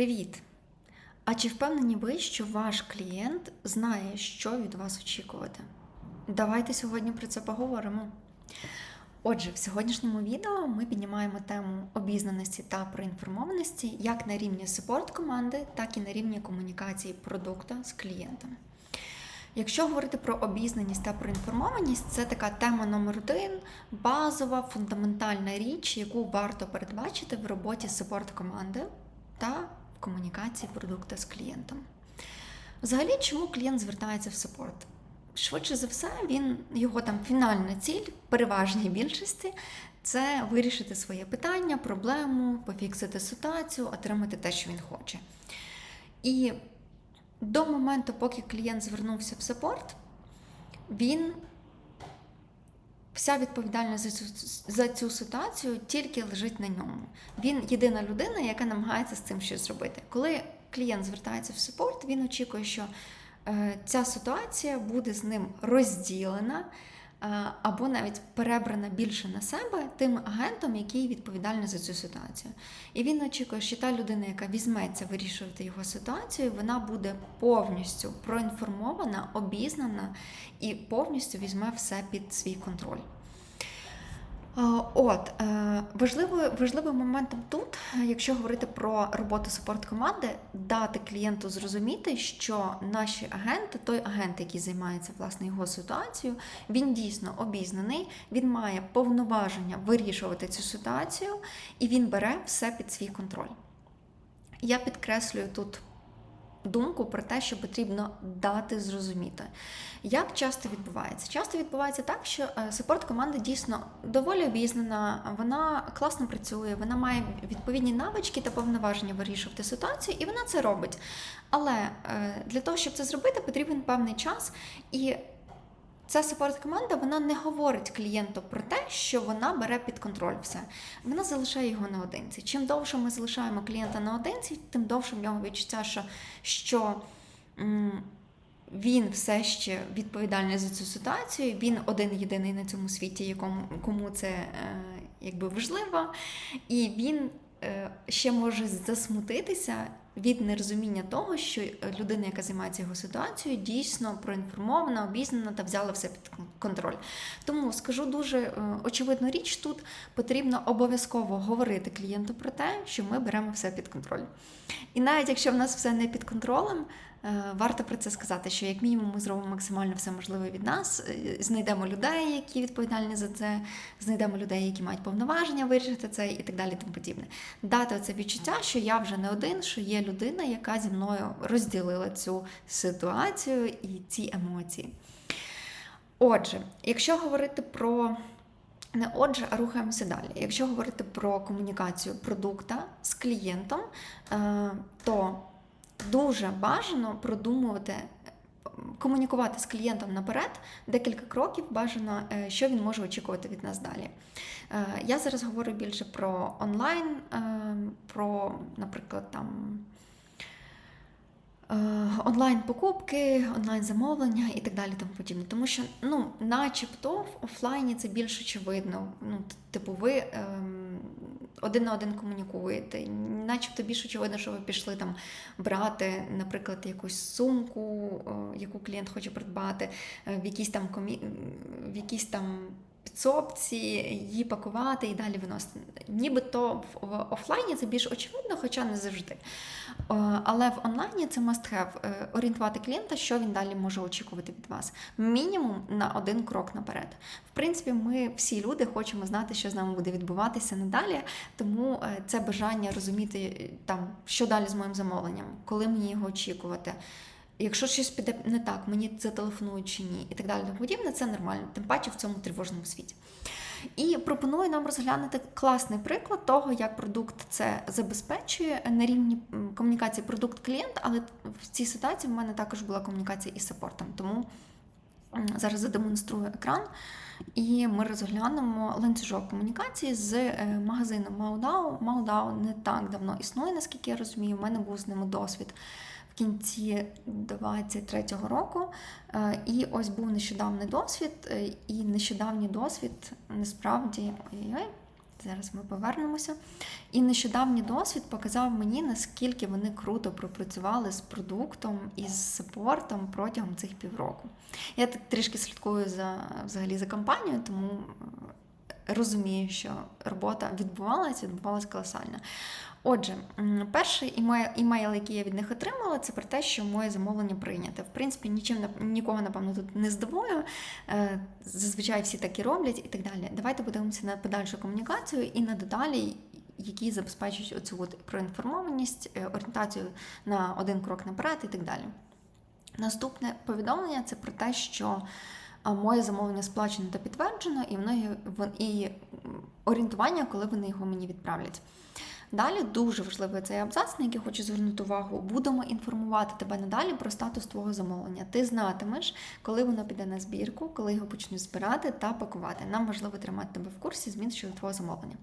Привіт! А чи впевнені ви, що ваш клієнт знає, що від вас очікувати? Давайте сьогодні про це поговоримо. Отже, в сьогоднішньому відео ми піднімаємо тему обізнаності та проінформованості як на рівні супорт команди, так і на рівні комунікації продукту з клієнтом. Якщо говорити про обізнаність та проінформованість, це така тема номер один, базова, фундаментальна річ, яку варто передбачити в роботі супорт команди та комунікації продукту з клієнтом. Взагалі, чому клієнт звертається в супорт? Швидше за все, він його там фінальна ціль в переважній більшості це вирішити своє питання, проблему, пофіксити ситуацію, отримати те, що він хоче. І до моменту, поки клієнт звернувся в саппорт, він вся відповідальність за цю, за цю ситуацію тільки лежить на ньому. Він єдина людина, яка намагається з цим щось зробити. Коли клієнт звертається в супорт, він очікує, що е, ця ситуація буде з ним розділена. Е, Або навіть перебрана більше на себе тим агентом, який відповідальний за цю ситуацію. І він очікує, що та людина, яка візьметься вирішувати його ситуацію, вона буде повністю проінформована, обізнана і повністю візьме все під свій контроль. От е, важливим моментом тут, якщо говорити про роботу супорт команди, дати клієнту зрозуміти, що наші агенти, той агент, який займається власне його ситуацією, він дійсно обізнаний, він має повноваження вирішувати цю ситуацію, і він бере все під свій контроль. Я підкреслюю тут думку про те, що потрібно дати зрозуміти. Як часто відбувається? Часто відбувається так, що супорт команда дійсно доволі обізнана, вона класно працює, вона має відповідні навички та повноваження вирішувати ситуацію, і вона це робить. Але е, для того, щоб це зробити, потрібен певний час. І Ця супорт-команда вона не говорить клієнту про те, що вона бере під контроль все. Вона залишає його наодинці. Чим довше ми залишаємо клієнта наодинці, тим довше в нього відчуття, що, що він все ще відповідальний за цю ситуацію. Він один єдиний на цьому світі, якому кому це е, якби важливо, і він е, ще може засмутитися від нерозуміння того, що людина, яка займається його ситуацією, дійсно проінформована, обізнана та взяла все під контроль. Тому скажу дуже е, очевидну річ, тут потрібно обов'язково говорити клієнту про те, що ми беремо все під контроль. І навіть якщо в нас все не під контролем, е, варто про це сказати, що як мінімум ми зробимо максимально все можливе від нас, е, знайдемо людей, які відповідальні за це, знайдемо людей, які мають повноваження вирішити це і так далі. Тому подібне. Дати оце відчуття, що я вже не один, що є людина, яка зі мною розділила цю ситуацію і ці емоції. Отже, якщо говорити про не отже, а рухаємося далі. Якщо говорити про комунікацію продукта з клієнтом, е, то дуже бажано продумувати. Комунікувати з клієнтом наперед декілька кроків бажано, е, що він може очікувати від нас далі. Е, я зараз говорю більше про онлайн, про, наприклад, там онлайн-покупки, онлайн-замовлення і так далі. тому подібне. Тому що, ну, начебто, в офлайні це більш очевидно. Ну, Типу, ви ем, один на один комунікуєте, начебто більш очевидно, що ви пішли там брати, наприклад, якусь сумку, яку клієнт хоче придбати, е, в якійсь там комі... в якійсь там підсобці, її пакувати і далі виносити. Нібито в офлайні це більш очевидно, хоча не завжди. Але в онлайні це must have е, орієнтувати клієнта, що він далі може очікувати від вас. Мінімум на один крок наперед. В принципі, ми всі люди хочемо знати, що з нами буде відбуватися надалі, тому е, це бажання розуміти, там, що далі з моїм замовленням, коли мені його очікувати. Якщо щось піде не так, мені зателефонують чи ні, і так далі, тому подібне, це нормально, тим паче в цьому тривожному світі. І пропоную нам розглянути класний приклад того, як продукт це забезпечує на рівні комунікації продукт-клієнт, але в цій ситуації в мене також була комунікація із саппортом. Тому зараз задемонструю екран, і ми розглянемо ланцюжок комунікації з е, магазином Маудау. Маудау не так давно існує, наскільки я розумію, в мене був з ними досвід кінці 23-го року. Е, і ось був нещодавний досвід, е, і нещодавній досвід насправді ой-ой, Зараз ми повернемося. І нещодавній досвід показав мені, наскільки вони круто пропрацювали з продуктом і з саппортом протягом цих півроку. Я так трішки слідкую за взагалі за компанією, тому розумію, що робота відбувалася, відбувалася колосально. Отже, перший імейл, який я від них отримала, це про те, що моє замовлення прийняте. В принципі, нічим нікого, напевно, тут не здивую. Е, зазвичай всі так і роблять і так далі. Давайте подивимося на подальшу комунікацію і на деталі, які забезпечують оцю от проінформованість, е, орієнтацію на один крок наперед і так далі. Наступне повідомлення це про те, що моє замовлення сплачено та підтверджено, і воно і орієнтування, коли вони його мені відправлять. Далі дуже важливий цей абзац, на який хочу звернути увагу. Будемо інформувати тебе надалі про статус твого замовлення. Ти знатимеш, коли воно піде на збірку, коли його почнуть збирати та пакувати. Нам важливо тримати тебе в курсі змін щодо твого замовлення.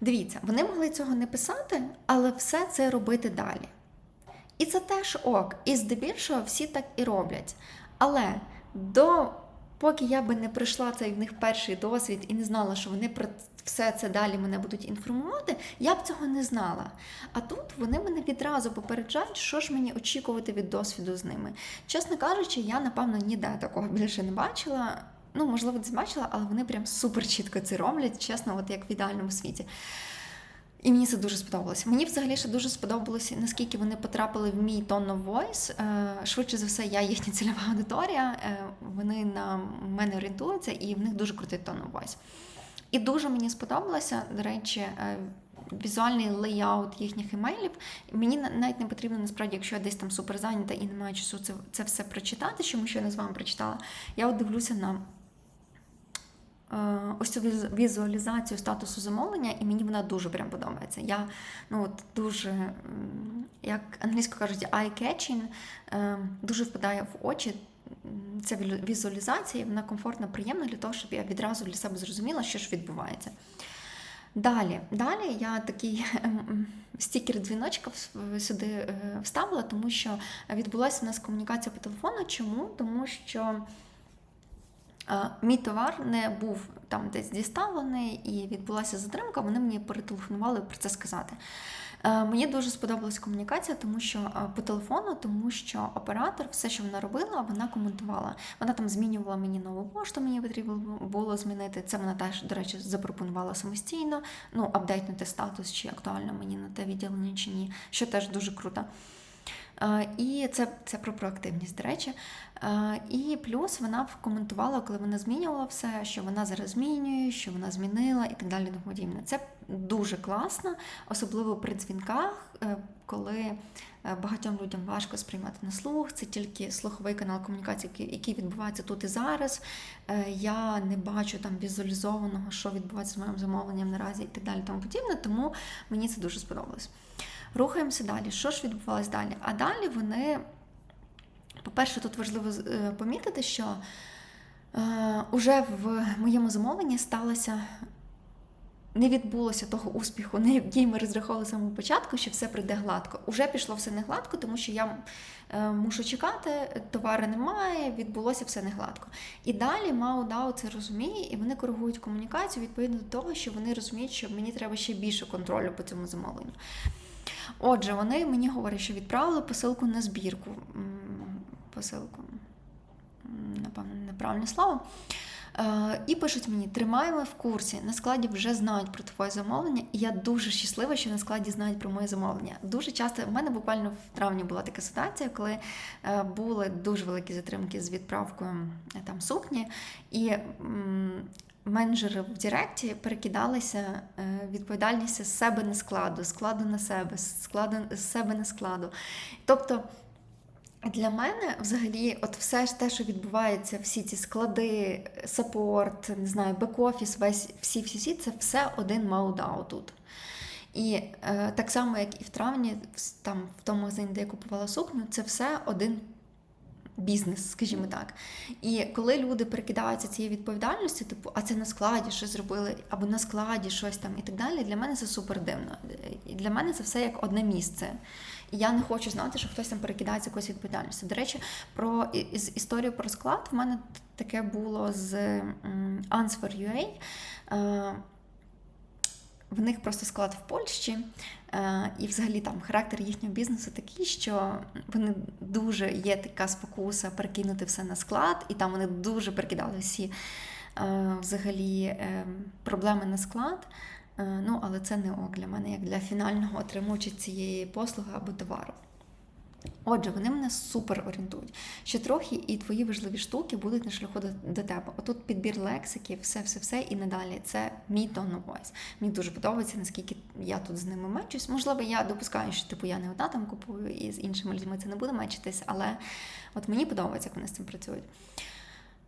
Дивіться, вони могли цього не писати, але все це робити далі. І це теж ок. І здебільшого всі так і роблять. Але до поки я би не пройшла цей в них перший досвід і не знала, що вони про все це далі мене будуть інформувати, я б цього не знала. А тут вони мене відразу попереджають, що ж мені очікувати від досвіду з ними. Чесно кажучи, я, напевно, ніде такого більше не бачила. Ну, можливо, не бачила, але вони прям супер чітко це роблять, чесно, от як в ідеальному світі. І мені це дуже сподобалося. Мені взагалі ще дуже сподобалося, наскільки вони потрапили в мій tone of voice. Е, швидше за все, я їхня цільова аудиторія. Е, вони на мене орієнтуються, і в них дуже крутий tone of voice. І дуже мені сподобалося, до речі, е, візуальний лейаут їхніх емейлів. Мені навіть не потрібно, насправді, якщо я десь там супер зайнята і не маю часу це це все прочитати, що ми щойно з вами прочитала. Я от дивлюся на ось цю візуалізацію статусу замовлення, і мені вона дуже прям подобається. Я ну, от дуже, як англійською кажуть, eye-catching, е, дуже впадає в очі ця візуалізація, вона комфортна, приємна для того, щоб я відразу для себе зрозуміла, що ж відбувається. Далі, далі я такий ем, стікер дзвіночка сюди е, вставила, тому що відбулася у нас комунікація по телефону. Чому? Тому що мій товар не був там десь діставлений і відбулася затримка, вони мені перетелефонували про це сказати. Е, мені дуже сподобалась комунікація, тому що е, по телефону, тому що оператор, все, що вона робила, вона коментувала. Вона там змінювала мені нову пошту, мені потрібно було змінити. Це вона теж, до речі, запропонувала самостійно, ну, апдейтнути статус, чи актуально мені на те відділення, чи ні, що теж дуже круто. Е, і це це про проактивність, до речі. Е, і плюс вона коментувала, коли вона змінювала все, що вона зараз змінює, що вона змінила і так далі. тому подібне. Це дуже класно, особливо при дзвінках, е, коли багатьом людям важко сприймати на слух. Це тільки слуховий канал комунікації, який відбувається тут і зараз. Я не бачу там візуалізованого, що відбувається з моїм замовленням наразі і так далі. Тому подібне, тому мені це дуже сподобалось. Рухаємося далі. Що ж відбувалось далі? А далі вони, по-перше, тут важливо е, помітити, що е, уже в моєму замовленні сталося. Не відбулося того успіху, на який ми розраховували з самого початку, що все прийде гладко. Уже пішло все не гладко, тому що я е, мушу чекати, товари немає, відбулося все не гладко. І далі Маудау це розуміє, і вони коригують комунікацію відповідно до того, що вони розуміють, що мені треба ще більше контролю по цьому замовленню. Отже, вони мені говорять, що відправили посилку на збірку. Посилку, напевно, неправильне слово. Е, і пишуть мені, тримаємо в курсі, на складі вже знають про твоє замовлення, і я дуже щаслива, що на складі знають про моє замовлення. Дуже часто в мене буквально в травні була така ситуація, коли е, були дуже великі затримки з відправкою е, там сукні, і менеджери в Директі перекидалися е, відповідальність з себе на складу, складу на себе, складу з себе на складу. Тобто. Для мене взагалі, от все те, що відбувається, всі ці склади, саппорт, не знаю, бек-офіс, весь всі всі всі це все один маудау тут. І е, так само, як і в травні, там в тому магазині, де я купувала сукню, це все один бізнес, скажімо так. І коли люди перекидаються цією відповідальністю, типу, а це на складі щось зробили, або на складі щось там і так далі, для мене це супер дивно. І Для мене це все як одне місце. І я не хочу знати, що хтось там перекидається якоюсь відповідальністю. До речі, про історію про склад в мене таке було з Answer.ua. в них просто склад в Польщі, е, і взагалі там характер їхнього бізнесу такий, що вони дуже є така спокуса перекинути все на склад, і там вони дуже перекидали всі е, взагалі е, проблеми на склад. Ну, але це не ок для мене, як для фінального отримувача цієї послуги або товару. Отже, вони мене супер орієнтують. Ще трохи, і твої важливі штуки будуть на шляху до, до тебе. Отут підбір лексики, все, все, все і надалі. Це мій of voice. Мені дуже подобається, наскільки я тут з ними мечусь. Можливо, я допускаю, що типу я не одна там купую, і з іншими людьми це не буде мечитись, але от мені подобається, як вони з цим працюють.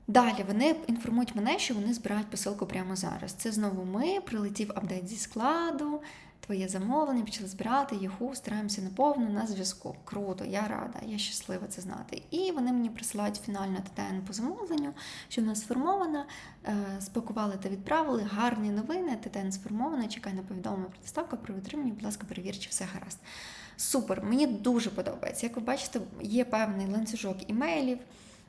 Далі вони інформують мене, що вони збирають посилку прямо зараз. Це знову ми, прилетів апдейт зі складу, твоє замовлення, почали збирати його, стараємося наповну на зв'язку. Круто, я рада, я щаслива це знати. І вони мені присилають фінальне ТТН по замовленню, що в нас сформована, е, спакували та відправили. Гарні новини, ТТН сформована, чекай на повідомлення про доставку, про витримання, будь ласка, перевір, чи все гаразд. Супер, мені дуже подобається. Як ви бачите, є певний ланцюжок імейлів,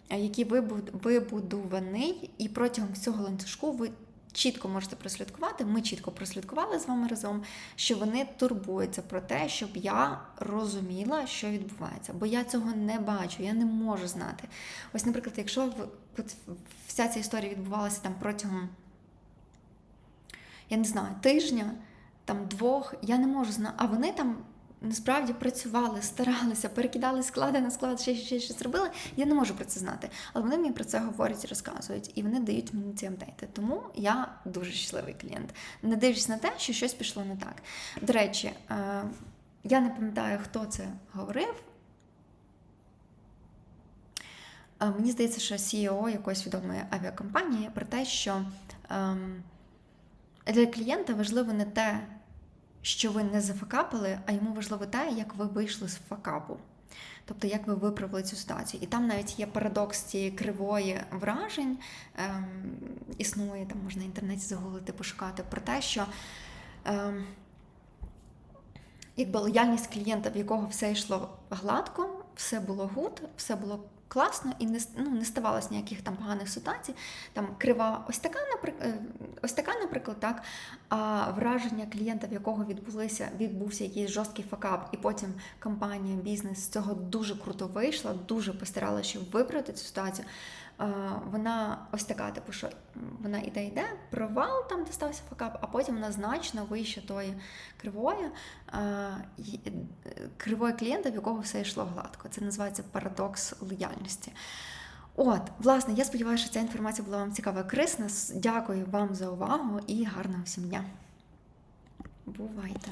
е, який вибудований, і протягом всього ланцюжку ви чітко можете прослідкувати. Ми чітко прослідкували з вами разом, що вони турбуються про те, щоб я розуміла, що відбувається. Бо я цього не бачу, я не можу знати. Ось, наприклад, якщо вся ця історія відбувалася там протягом, я не знаю, тижня, там двох, я не можу знати, а вони там. Насправді працювали, старалися, перекидали склади на склад, ще, ще щось робили. Я не можу про це знати. Але вони мені про це говорять і розказують, і вони дають мені ці апдейти. Тому я дуже щасливий клієнт, не дивлячись на те, що щось пішло не так. До речі, е, я не пам'ятаю, хто це говорив. Е, Мені здається, що CEO якоїсь відомої авіакомпанії про те, що ем, для клієнта важливо не те, що ви не зафакапили, а йому важливо те, як ви вийшли з факапу. Тобто, як ви виправили цю ситуацію. І там навіть є парадокс цієї кривої вражень, ем, існує, там можна в інтернеті загуглити, пошукати про те, що ем, якби лояльність клієнта, в якого все йшло гладко, все було гуд, все було класно і не, ну, не ставалося ніяких там поганих ситуацій. Там крива ось така, наприклад, ось така, наприклад, так. А враження клієнта, в якого відбулися, відбувся якийсь жорсткий факап, і потім компанія, бізнес з цього дуже круто вийшла, дуже постаралася, щоб виправити цю ситуацію. Вона ось така, типу, що вона іде йде, провал там, де стався факап, а потім вона значно вище тої кривої, е, кривої клієнта, в якого все йшло гладко. Це називається парадокс лояльності. От, власне, я сподіваюся, що ця інформація була вам цікава і корисна. Дякую вам за увагу і гарного всім дня. Бувайте!